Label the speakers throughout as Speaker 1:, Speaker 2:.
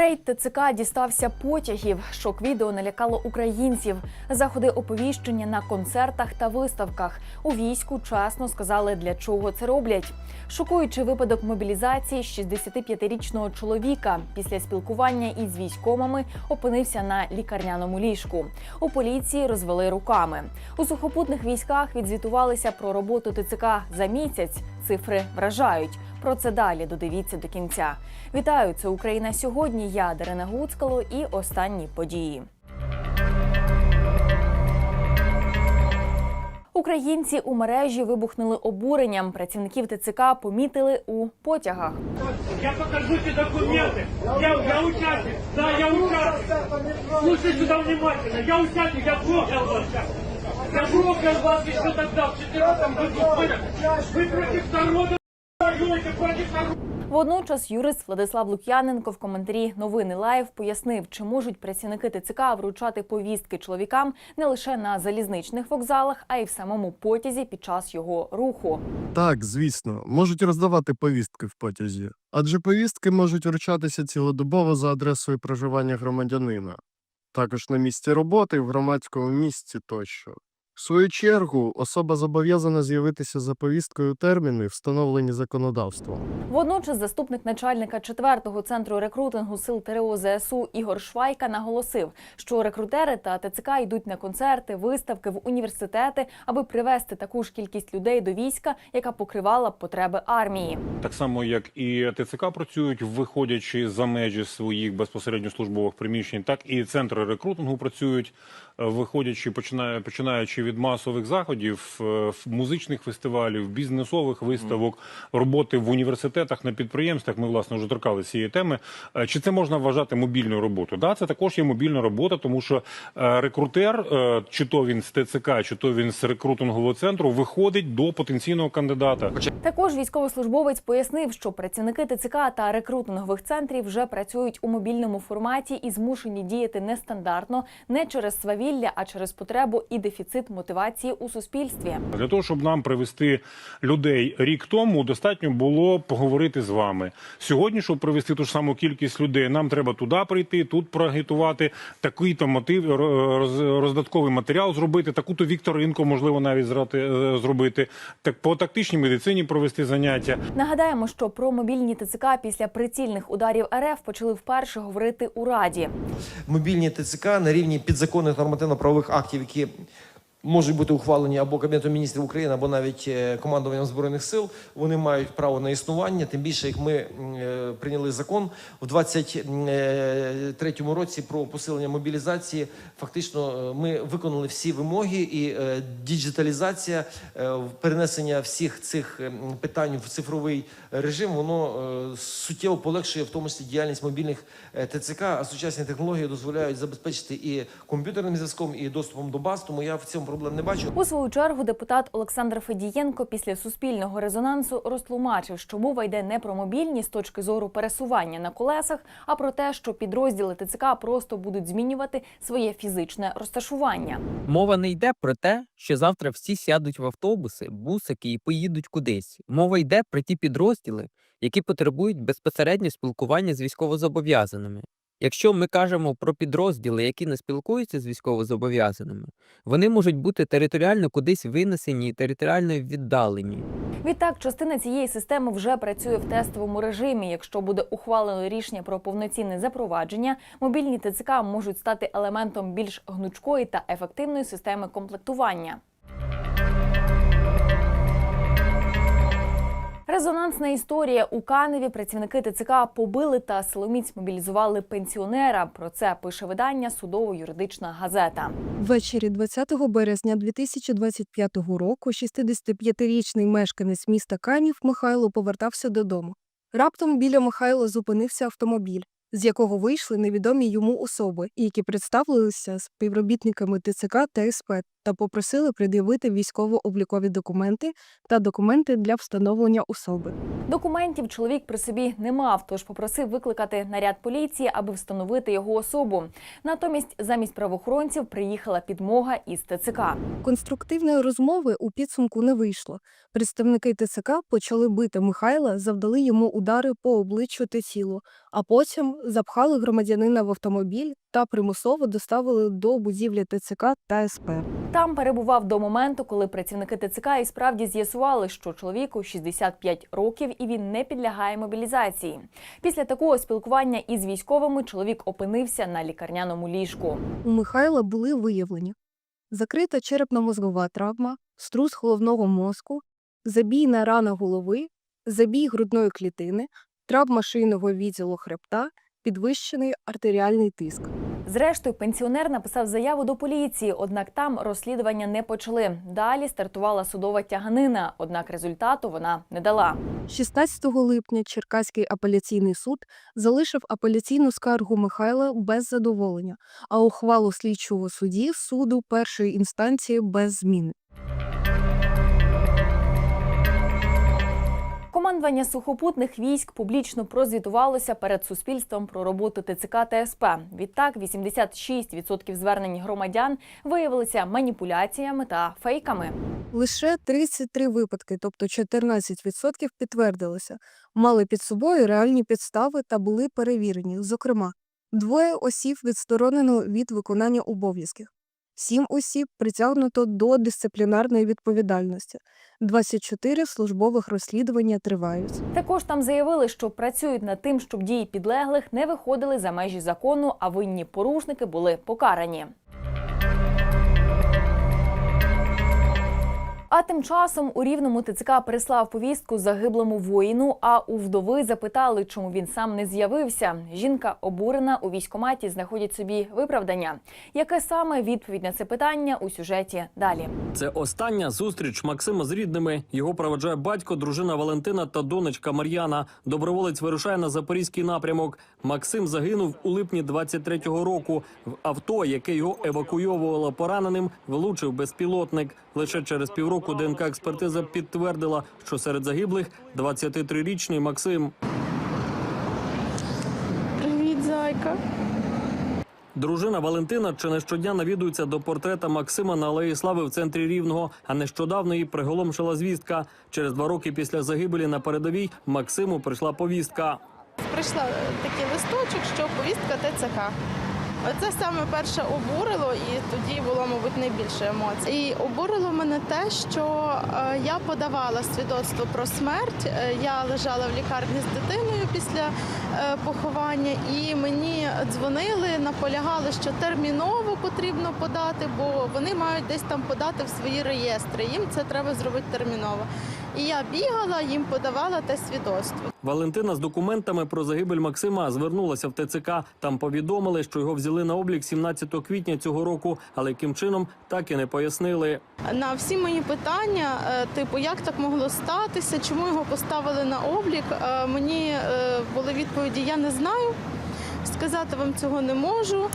Speaker 1: Рейд ТЦК дістався потягів. Шок відео налякало українців. Заходи оповіщення на концертах та виставках. У війську чесно сказали, для чого це роблять. Шокуючий випадок мобілізації 65-річного чоловіка після спілкування із військомами опинився на лікарняному ліжку. У поліції розвели руками. У сухопутних військах відзвітувалися про роботу ТЦК за місяць. Цифри вражають. Про це далі додивіться до кінця. Вітаю, це Україна сьогодні. Я Дарина Гуцкало і останні події. Українці у мережі вибухнули обуренням. Працівників ТЦК помітили у потягах.
Speaker 2: Я покажу тебе документы. Я, я участник. Да, я участник. Слушай сюда внимательно. Я участник, я трогал сейчас. Вас еще тогда, в 14 году. Вы против народа воюете, против народа.
Speaker 1: Водночас юрист Владислав Лук'яненко в коментарі новини Лайв пояснив, чи можуть працівники ТЦК вручати повістки чоловікам не лише на залізничних вокзалах, а й в самому потязі під час його руху.
Speaker 3: Так, звісно, можуть роздавати повістки в потязі, адже повістки можуть вручатися цілодобово за адресою проживання громадянина, також на місці роботи, в громадському місці тощо. В свою чергу, особа зобов'язана з'явитися за повісткою у терміни, встановлені законодавством.
Speaker 1: Водночас заступник начальника 4-го центру рекрутингу сил ТРО ЗСУ Ігор Швайка наголосив, що рекрутери та ТЦК йдуть на концерти, виставки в університети, аби привести таку ж кількість людей до війська, яка покривала б потреби армії.
Speaker 4: Так само, як і ТЦК працюють, виходячи за межі своїх безпосередньо службових приміщень, так і центри рекрутингу працюють, виходячи, починає- починаючи від масових заходів, е, музичних фестивалів, бізнесових виставок, роботи в університетах на підприємствах. Ми власне вже торкали цієї теми. Е, Чи це можна вважати мобільною роботою? Да, це також є мобільна робота, тому що е, рекрутер, чи то він з ТЦК, чи то він з рекрутингового центру, виходить до потенційного кандидата.
Speaker 1: Також військовослужбовець пояснив, що працівники ТЦК та рекрутингових центрів вже працюють у мобільному форматі і змушені діяти нестандартно, не через свавілля, а через потребу і дефіцит мотивації у суспільстві.
Speaker 4: Для того, щоб нам привести людей рік тому, достатньо було поговорити з вами. Сьогодні, щоб привести ту ж саму кількість людей, нам треба туди прийти, тут проагітувати, такий то мотив, роз- роздатковий матеріал зробити, таку-то вікторинку, можливо, навіть зрати- е, зробити, так по тактичній медицині провести заняття.
Speaker 1: Нагадаємо, що про мобільні ТЦК після прицільних ударів РФ почали вперше говорити у Раді.
Speaker 5: мобільні ТЦК на рівні підзаконних нормативно-правових актів, які можуть бути ухвалені або Кабінетом міністрів України, або навіть е, командуванням збройних сил. Вони мають право на існування. Тим більше, як ми е, прийняли закон в 23-му році про посилення мобілізації. Фактично, е, ми виконали всі вимоги, і е, діджиталізація, е, перенесення всіх цих питань в цифровий режим, воно е, суттєво полегшує в тому числі діяльність мобільних е, ТЦК. А сучасні технології дозволяють забезпечити і комп'ютерним зв'язком, і доступом до баз. Тому я в цьому проблем не бачу.
Speaker 1: У свою чергу депутат Олександр Федієнко після суспільного резонансу розтлумачив, що мова йде не про мобільні з точки зору пересування на колесах, а про те, що підрозділи ТЦК просто будуть змінювати своє фізичне розташування.
Speaker 6: Мова не йде про те, що завтра всі сядуть в автобуси, бусики і поїдуть кудись. Мова йде про ті підрозділи, які потребують безпосередньо спілкування з військовозобов'язаними. Якщо ми кажемо про підрозділи, які не спілкуються з військовозобов'язаними, вони можуть бути територіально кудись винесені територіально віддалені.
Speaker 1: Відтак, частина цієї системи вже працює в тестовому режимі. Якщо буде ухвалено рішення про повноцінне запровадження, мобільні ТЦК можуть стати елементом більш гнучкої та ефективної системи комплектування. Резонансна історія у Каневі. Працівники ТЦК побили та силоміць мобілізували пенсіонера. Про це пише видання судово-юридична газета.
Speaker 7: Ввечері 20 березня 2025 року 65-річний мешканець міста Канів Михайло повертався додому. Раптом біля Михайла зупинився автомобіль, з якого вийшли невідомі йому особи, які представилися співробітниками ТЦК та СП. Та попросили пред'явити військово-облікові документи та документи для встановлення особи.
Speaker 1: Документів чоловік при собі не мав, тож попросив викликати наряд поліції, аби встановити його особу. Натомість замість правоохоронців приїхала підмога із ТЦК.
Speaker 7: Конструктивної розмови у підсумку не вийшло. Представники ТЦК почали бити Михайла, завдали йому удари по обличчю та тілу, а потім запхали громадянина в автомобіль та примусово доставили до будівлі ТЦК та СП.
Speaker 1: Там перебував до моменту, коли працівники ТЦК і справді з'ясували, що чоловіку 65 років і він не підлягає мобілізації. Після такого спілкування із військовими чоловік опинився на лікарняному ліжку.
Speaker 7: У Михайла були виявлені закрита черепно-мозгова травма, струс головного мозку, забійна рана голови, забій грудної клітини, травма шийного відділу хребта, підвищений артеріальний тиск.
Speaker 1: Зрештою, пенсіонер написав заяву до поліції, однак там розслідування не почали. Далі стартувала судова тяганина, однак результату вона не дала.
Speaker 7: 16 липня Черкаський апеляційний суд залишив апеляційну скаргу Михайла без задоволення, а ухвалу слідчого судді суду першої інстанції без зміни.
Speaker 1: Командування сухопутних військ публічно прозвітувалося перед суспільством про роботу ТЦК та СП. Відтак, 86% звернень громадян виявилися маніпуляціями та фейками.
Speaker 7: Лише 33 випадки, тобто 14% підтвердилися, мали під собою реальні підстави та були перевірені. Зокрема, двоє осіб відсторонено від виконання обов'язків, сім осіб притягнуто до дисциплінарної відповідальності, 24 службових розслідування тривають.
Speaker 1: Також там заявили, що працюють над тим, щоб дії підлеглих не виходили за межі закону, а винні порушники були покарані. Тим часом у рівному ТЦК прислав повістку загиблому воїну. А у вдови запитали, чому він сам не з'явився. Жінка обурена у військкоматі знаходить собі виправдання. Яке саме відповідь на це питання у сюжеті далі?
Speaker 8: Це остання зустріч Максима з рідними. Його проведжає батько, дружина Валентина та донечка Мар'яна. Доброволець вирушає на запорізький напрямок. Максим загинув у липні 23-го року. В авто, яке його евакуйовувало пораненим, влучив безпілотник. Лише через півроку ДНК експертиза підтвердила, що серед загиблих 23-річний Максим.
Speaker 9: Привіт, зайка.
Speaker 8: Дружина Валентина чи не щодня навідується до портрета Максима на Алеї Слави в центрі Рівного, а нещодавно її приголомшила звістка. Через два роки після загибелі на передовій Максиму прийшла повістка.
Speaker 9: Прийшла е, такий листочок, що повістка ТЦК. Це саме перше обурило, і тоді було, мабуть, найбільше емоцій. І обурило мене те, що е, я подавала свідоцтво про смерть. Е, Я лежала в лікарні з дитиною після е, поховання, і мені дзвонили, наполягали, що терміново потрібно подати, бо вони мають десь там подати в свої реєстри. Їм це треба зробити терміново. І я бігала, їм подавала те свідоцтво.
Speaker 8: Валентина з документами про загибель Максима звернулася в ТЦК. Там повідомили, що його взяли на облік 17 квітня цього року, але яким чином так і не пояснили.
Speaker 9: На всі мої питання, е, типу, як так могло статися, чому його поставили на облік, е, мені е, були відповіді: я не знаю. Сказати вам цього не можу.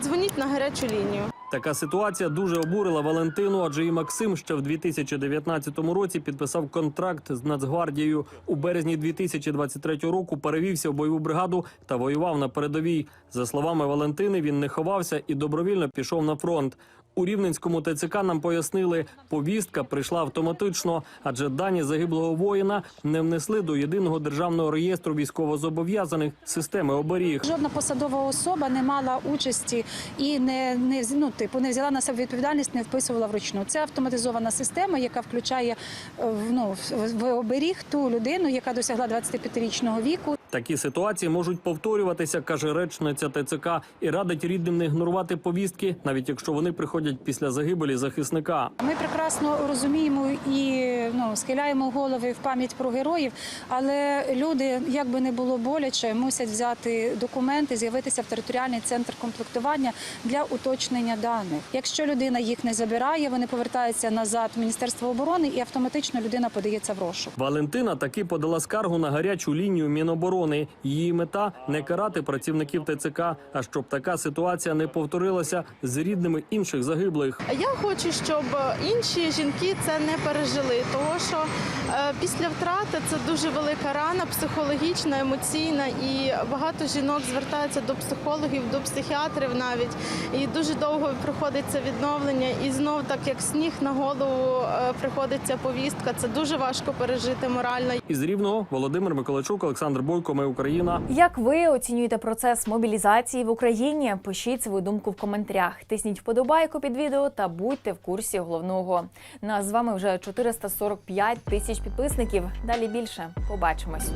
Speaker 9: Дзвоніть на гарячу лінію.
Speaker 8: Така ситуація дуже обурила Валентину, адже і Максим ще в 2019 році підписав контракт з Нацгвардією. У березні 2023 року перевівся в бойову бригаду та воював на передовій. За словами Валентини, він не ховався і добровільно пішов на фронт. У Рівненському ТЦК нам пояснили, повістка прийшла автоматично, адже дані загиблого воїна не внесли до єдиного державного реєстру військовозобов'язаних системи оберіг.
Speaker 10: Жодна посадова особа не мала участі і не, не ну, типу не взяла на себе відповідальність, не вписувала вручну. Це автоматизована система, яка включає е, ну, в оберіг ту людину, яка досягла 25-річного віку.
Speaker 8: Такі ситуації можуть повторюватися, каже речниця ТЦК, і радить рідним не ігнорувати повістки, навіть якщо вони приходять після загибелі захисника.
Speaker 10: Ми прекрасно розуміємо і ну, схиляємо голови в пам'ять про героїв, але люди, як би не було боляче, мусять взяти документи, з'явитися в територіальний центр комплектування для уточнення даних. Якщо людина їх не забирає, вони повертаються назад в Міністерство оборони і автоматично людина подається в розшук.
Speaker 8: Валентина таки подала скаргу на гарячу лінію Міноборони. Оборони. Її мета не карати працівників ТЦК, а щоб така ситуація не повторилася з рідними інших загиблих.
Speaker 9: Я хочу, щоб інші жінки це не пережили, тому що е, після втрати це дуже велика рана, психологічна, емоційна, і багато жінок звертаються до психологів, до психіатрів навіть. І дуже довго проходиться відновлення. І знов, так як сніг на голову е, приходиться повістка, це дуже важко пережити морально.
Speaker 8: Із рівного Володимир Миколайчук, Олександр Бойко. Ми Україна.
Speaker 1: Як ви оцінюєте процес мобілізації в Україні? Пишіть свою думку в коментарях. Тисніть вподобайку під відео та будьте в курсі головного. Нас з вами вже 445 тисяч підписників. Далі більше. Побачимось.